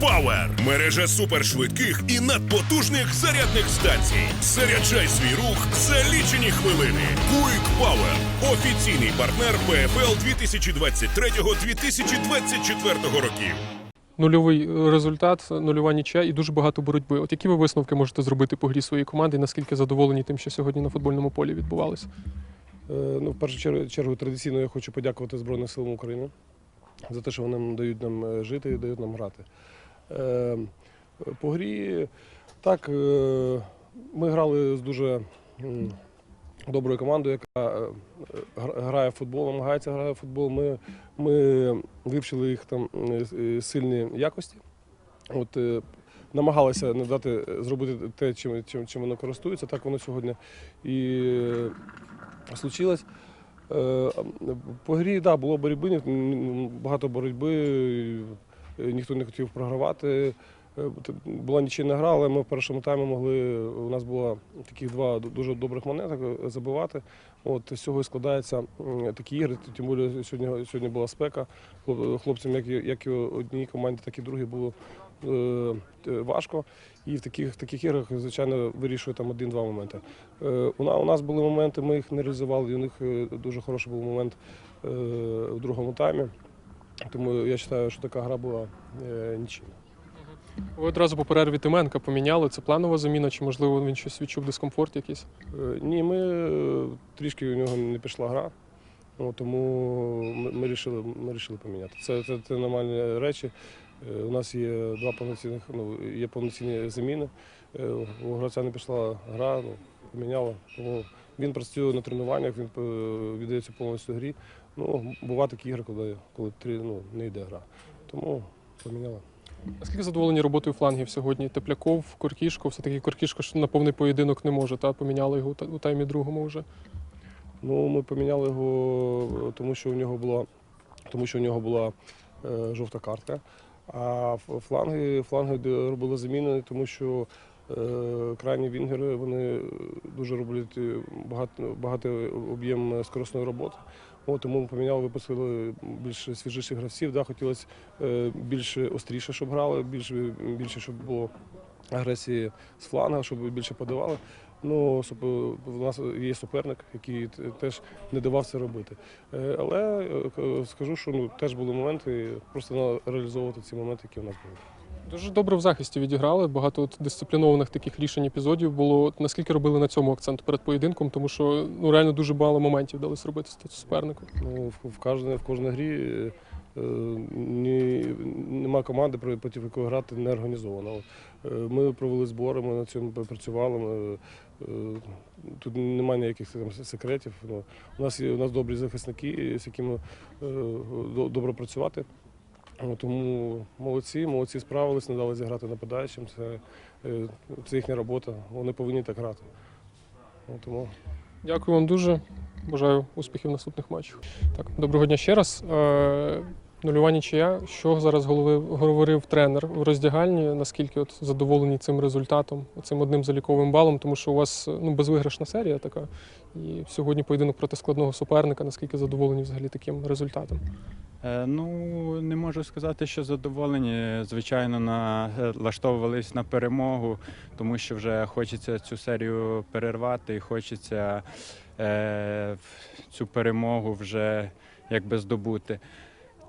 Power – мережа супершвидких і надпотужних зарядних станцій. Заряджай свій рух за лічені хвилини. Quick Power – офіційний партнер ПФЛ 2023-2024 років. Нульовий е, результат, нульова нічия і дуже багато боротьби. От які ви висновки можете зробити по грі своєї команди? і Наскільки задоволені тим, що сьогодні на футбольному полі відбувалося? Е, Ну, в першу чергу, чергу традиційно я хочу подякувати Збройним силам України за те, що вони дають нам е, жити і дають нам грати. Е, По грі, так, е, ми грали з дуже доброю командою, яка е, грає в футбол, намагається грати в футбол. Ми, ми вивчили їх там сильні якості. От, намагалися надати, зробити те, чим, чим, чим воно користується. Так воно сьогодні і случилось. По грі да, було боротьби, багато боротьби, ніхто не хотів програвати. Е, Була нічийна гра, але ми в першому таймі могли. У нас було таких два дуже добрих монеток е, забивати. От з цього і складаються такі ігри. Тим більше сьогодні, сьогодні була спека. Хлопцям, як і, як і одній команді, так і другій було е, е, важко. І в таких, таких іграх, звичайно, вирішує там один-два моменти. Е, У нас були моменти, ми їх не реалізували, і у них е, дуже хороший був момент е, в другому таймі. Тому я вважаю, що така гра була е, нічийна. Ви одразу по перерві Тименка поміняли. Це планова заміна, чи можливо він щось відчув дискомфорт якийсь? Е, Ні, ми е, трішки у нього не пішла гра, ну, тому ми, ми, рішили, ми рішили поміняти. Це, це, це нормальні речі. Е, У нас є два повноцінних, ну, є повноцінні заміни. Е, У гравця не пішла гра, ну, поміняла. Тому він працює на тренуваннях, він е, віддається повністю грі. Ну, бувають такі ігри, коли, коли три, ну, не йде гра. Тому поміняла. Наскільки задоволені роботою флангів сьогодні? Тепляков, Коркішко, все-таки Коркішко на повний поєдинок не може, та поміняли його у таймі другому вже. Ну, ми поміняли його, тому що у нього була, тому що у нього була е, жовта картка. А фланги, фланги робили заміни, тому що е, крайні вінгери вони дуже роблять е, багато, багато об'єм скоростної роботи. От, тому ми поміняли, випустили більш свіжіших гравців. Да, хотілося е, більш остріше, щоб грали, більше, більше, щоб було агресії з фланга, щоб більше подавали. Ну, в нас є суперник, який теж не давав це робити. Е, Але е, скажу, що ну, теж були моменти, просто треба реалізовувати ці моменти, які в нас були. Дуже добре в захисті відіграли. Багато от дисциплінованих таких рішень епізодів було. Наскільки робили на цьому акцент перед поєдинком, тому що ну реально дуже мало моментів дали зробити супернику. Ну, в, в, кожній, в кожній грі е, ні, нема команди, про- проти якої грати не організовано. Е, Ми провели збори, ми над цим працювали. Ми, е, тут немає ніяких там, секретів. Ну, у, нас у нас добрі захисники, з якими е, добре працювати. Тому молодці, молодці справились, не дали зіграти нападаючим. Це, е, це їхня робота, вони повинні так грати. Тому Дякую вам дуже. Бажаю успіхів в наступних матчах. Так, доброго дня ще раз. Нульова нічия. Що зараз говорив тренер в роздягальні? Наскільки от задоволені цим результатом, цим одним заліковим балом, тому що у вас ну, безвиграшна серія така. І сьогодні поєдинок проти складного суперника. Наскільки задоволені взагалі таким результатом? Е, Ну, не можу сказати, що задоволені. Звичайно, налаштовувались на перемогу, тому що вже хочеться цю серію перервати і хочеться е, цю перемогу вже якби здобути.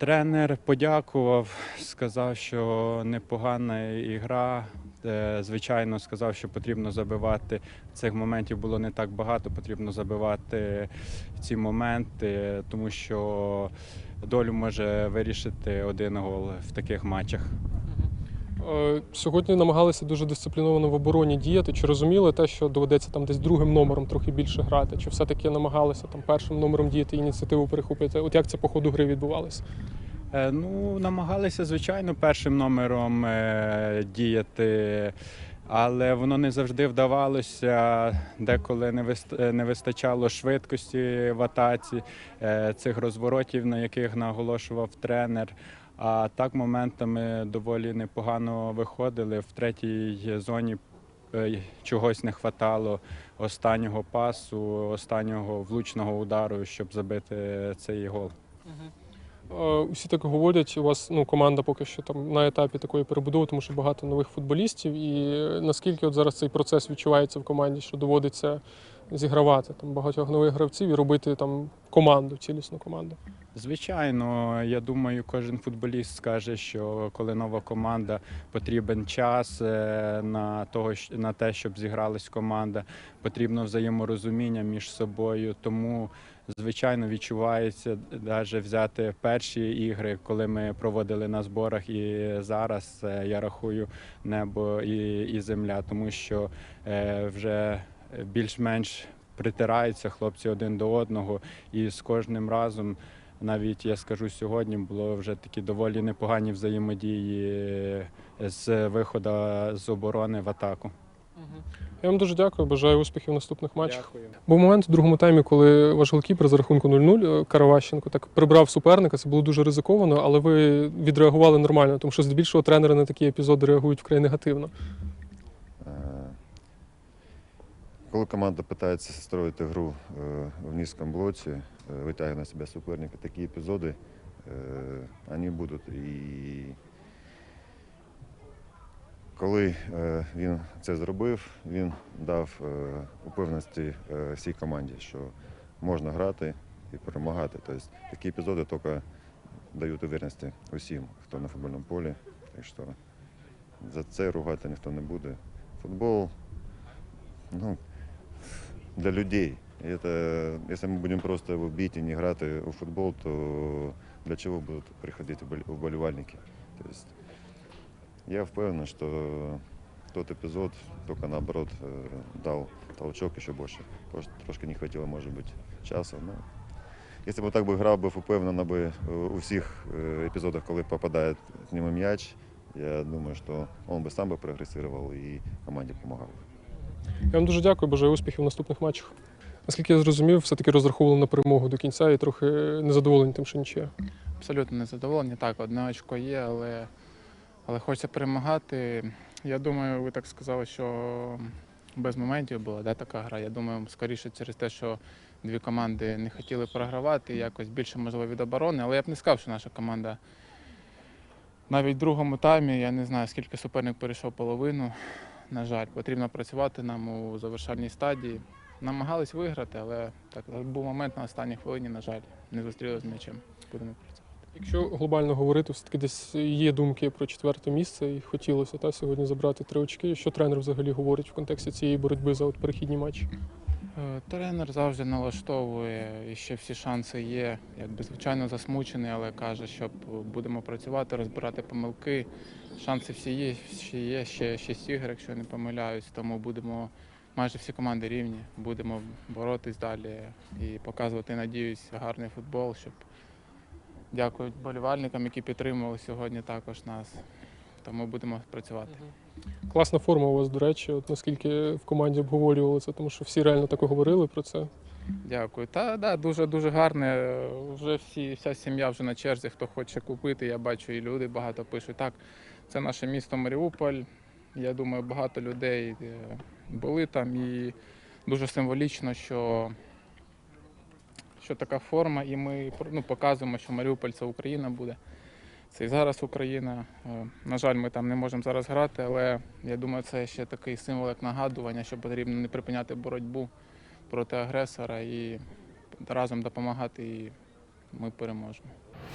Тренер подякував, сказав, що непогана ігра. Е, Звичайно, сказав, що потрібно забивати. Цих моментів було не так багато, потрібно забивати ці моменти, тому що долю може вирішити один гол в таких матчах. Е, Сьогодні намагалися дуже дисципліновано в обороні діяти. Чи розуміли те, що доведеться там десь другим номером трохи більше грати? Чи все-таки намагалися там першим номером діяти ініціативу перехопити? От як це по ходу гри відбувалося? Е, Ну, намагалися, звичайно, першим номером е, діяти, але воно не завжди вдавалося. Деколи не вист- не вистачало швидкості в атаці, цих розворотів, на яких наголошував тренер. А так моментами доволі непогано виходили. В третій зоні е, чогось не хватало останнього пасу, останнього влучного удару, щоб забити цей гол. Е, Усі так говорять, у вас ну, команда поки що там на етапі такої перебудови, тому що багато нових футболістів. І наскільки от зараз цей процес відчувається в команді, що доводиться зігравати там багатьох нових гравців і робити там команду, цілісну команду. Звичайно, я думаю, кожен футболіст скаже, що коли нова команда, потрібен час е, на того, на те, щоб зігралась команда, потрібно взаєморозуміння між собою. Тому, звичайно, відчувається навіть взяти перші ігри, коли ми проводили на зборах, і зараз е, я рахую небо і, і земля, тому що е, вже більш-менш притираються хлопці один до одного, і з кожним разом навіть я скажу сьогодні, було вже такі доволі непогані взаємодії з виходу з оборони в атаку. Я вам дуже дякую, бажаю успіхів в наступних матчах. Дякую. Був момент у другому таймі, коли ваш голкіпер за рахунку 0-0 е, Караващенко так прибрав суперника. Це було дуже ризиковано, але ви відреагували нормально, тому що здебільшого тренери на такі епізоди реагують вкрай негативно. Коли команда намагається строїти гру е, в низькому блоці, е, витягує на себе суперника, такі епізоди е, вони будуть. І коли він це зробив, він дав упевненості всій команді, що можна грати і перемагати. Тобто такі епізоди тільки дають уверенності усім, хто на футбольному полі. Так що за це ругати ніхто не буде. Футбол ну, для людей. И это, если мы будем просто его бить и не играть у футбол, то для чего будут приходить вболь- вболівальники? То есть я впевнений, что тот эпизод только наоборот э, дал толчок еще больше. Просто трошки не хватило, может быть, часу. Но если бы так бы грав, би впевнено би е, у всіх е, епізодах, коли попадає к нему м'яч, я думаю, що він би сам би прогресував і команді допомагав. Я вам дуже дякую, бажаю успіхів в наступних матчах. Наскільки я зрозумів, все-таки розраховували на перемогу до кінця і трохи незадоволені тим, що нічия. Абсолютно незадоволені. Так, одне очко є, але, але хочеться перемагати. Я думаю, ви так сказали, що без моментів була да, така гра. Я думаю, скоріше через те, що дві команди не хотіли програвати, якось більше можливо від оборони. Але я б не сказав, що наша команда навіть в другому таймі, я не знаю, скільки суперник перейшов половину. На жаль, потрібно працювати нам у завершальній стадії. Намагались виграти, але так був момент на останній хвилині, на жаль, не зустріли з м'ячем. Будемо працювати. Якщо глобально говорити, все-таки десь є думки про четверте місце, і хотілося та, сьогодні забрати три очки. Що тренер взагалі говорить в контексті цієї боротьби за от перехідні матчі? Е, Тренер завжди налаштовує, і ще всі шанси є. Якби звичайно засмучений, але каже, що будемо працювати, розбирати помилки. Шанси всі є, ще є, ще шість ігор, якщо не помиляюсь. Тому будемо майже всі команди рівні. Будемо боротись далі і показувати, надіюсь, гарний футбол, щоб дякую болівальникам, які підтримували сьогодні також нас. Тому будемо працювати. Класна форма у вас, до речі, от наскільки в команді обговорювали це, тому що всі реально так говорили про це. Дякую. Та да, дуже дуже гарне. Вже всі, вся сім'я вже на черзі, хто хоче купити. Я бачу, і люди багато пишуть. Так, це наше місто Маріуполь. Я думаю, багато людей е, були там і дуже символічно, що, що така форма, і ми ну, показуємо, що Маріуполь це Україна буде. Це і зараз Україна. Е, На жаль, ми там не можемо зараз грати, але я думаю, це ще такий символ, як нагадування, що потрібно не припиняти боротьбу проти агресора і разом допомагати, і ми переможемо.